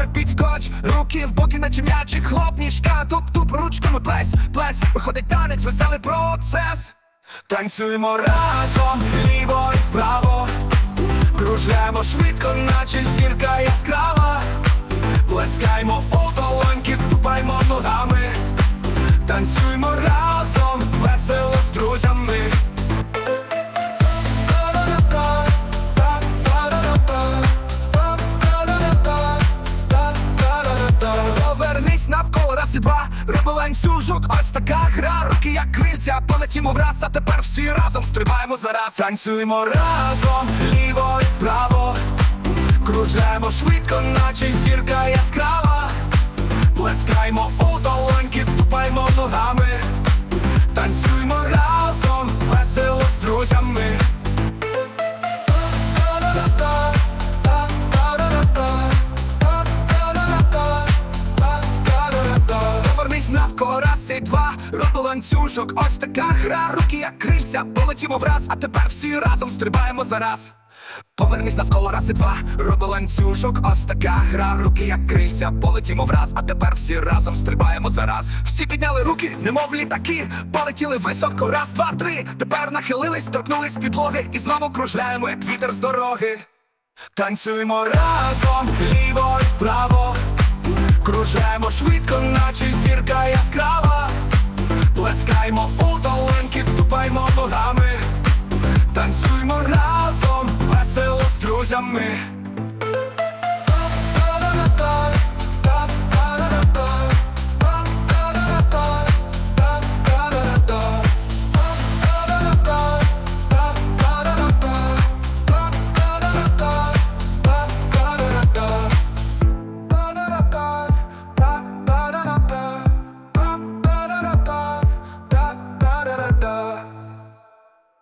гори підскоч, руки в боки, наче м'ячик, хлоп, ніжка, туп-туп, ручками плес, плес, виходить танець, веселий процес. Танцюємо разом, ліво і право, кружляємо швидко, наче зірка яскрава, плескаємо. Ланцюжок, ось така гра, руки як крильця, полетімо враз, а тепер всі разом стрибаємо зараз. Танцюємо разом, ліво і право, кружляємо швидко, наче зірка яскрава, плескаємо у долоньки, тупаймо ногами, танцюємо Повернись раз і два, роби ланцюжок, ось така гра, руки як крильця, полетімо враз, а тепер всі разом стрибаємо зараз. Повернись навколо раз і два, роби ланцюжок, ось така гра, руки як крильця, полетімо враз, а тепер всі разом стрибаємо зараз. Всі підняли руки, немов літаки, полетіли високо, раз, два, три. Тепер нахилились, торкнулись підлоги. І знову кружляємо, як вітер з дороги. Танцюємо разом, ліво право. Кружаємо швидко, наче яскрава, плескаймо у долоньки, тупаймо ногами, танцюймо разом, весело з друзями.